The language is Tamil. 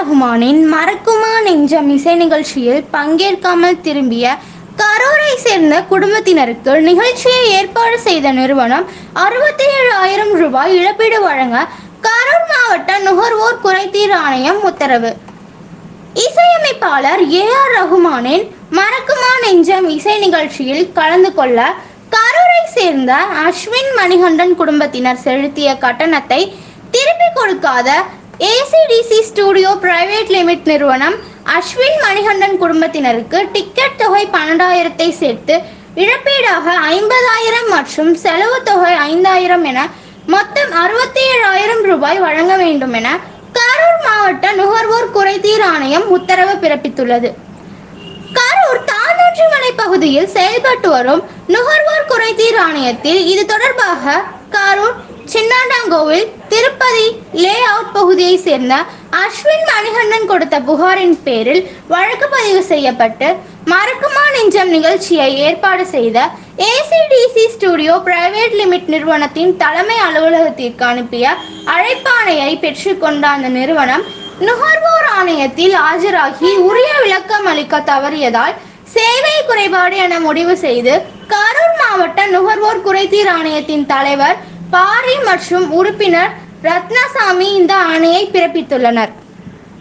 ரஹ்மானின் மறக்குமா நெஞ்சம் இசை நிகழ்ச்சியில் பங்கேற்காமல் திரும்பிய கரூரை சேர்ந்த குடும்பத்தினருக்கு நிகழ்ச்சியை ஏற்பாடு செய்த நிறுவனம் அறுபத்தி ஏழு ஆயிரம் ரூபாய் இழப்பீடு வழங்க கரூர் மாவட்ட நுகர்வோர் குறைதீர் ஆணையம் உத்தரவு. இசையமைப்பாளர் ஏ ஆர் ரகுமானின் மறக்குமா நெஞ்சம் இசை நிகழ்ச்சியில் கலந்து கொள்ள கரூரை சேர்ந்த அஸ்வின் மணிகண்டன் குடும்பத்தினர் செலுத்திய கட்டணத்தை திருப்பிக் கொடுக்காத ஏசிடிசி ஸ்டூடியோ பிரைவேட் லிமிட் நிறுவனம் அஸ்வின் மணிகண்டன் குடும்பத்தினருக்கு டிக்கெட் தொகை பன்னெண்டாயிரத்தை சேர்த்து இழப்பீடாக ஐம்பதாயிரம் மற்றும் செலவு தொகை ஐந்தாயிரம் என மொத்தம் அறுபத்தி ஏழாயிரம் ரூபாய் வழங்க வேண்டும் என கரூர் மாவட்ட நுகர்வோர் குறைதீர் ஆணையம் உத்தரவு பிறப்பித்துள்ளது. கரூர் தானூற்றிமலை பகுதியில் செயல்பட்டு வரும் நுகர்வோர் குறைதீர் ஆணையத்தில் இது தொடர்பாக கரூர் சின்னாண்டாங்கோவில் திருப்பதி லே அவுட் பகுதியை சேர்ந்த அஸ்வின் மணிகண்டன் கொடுத்த புகாரின் பேரில் வழக்கு பதிவு செய்யப்பட்டு மறக்குமா நெஞ்சம் நிகழ்ச்சியை ஏற்பாடு செய்த ஏசிடிசி ஸ்டுடியோ பிரைவேட் லிமிட் நிறுவனத்தின் தலைமை அலுவலகத்திற்கு அனுப்பிய அழைப்பாணையை பெற்றுக்கொண்ட அந்த நிறுவனம் நுகர்வோர் ஆணையத்தில் ஆஜராகி உரிய விளக்கம் அளிக்க தவறியதால் சேவை குறைபாடு என முடிவு செய்து கரூர் மாவட்ட நுகர்வோர் குறைதீர் ஆணையத்தின் தலைவர் பாரி மற்றும் உறுப்பினர் ரத்னசாமி இந்த ஆணையை பிறப்பித்துள்ளனர்.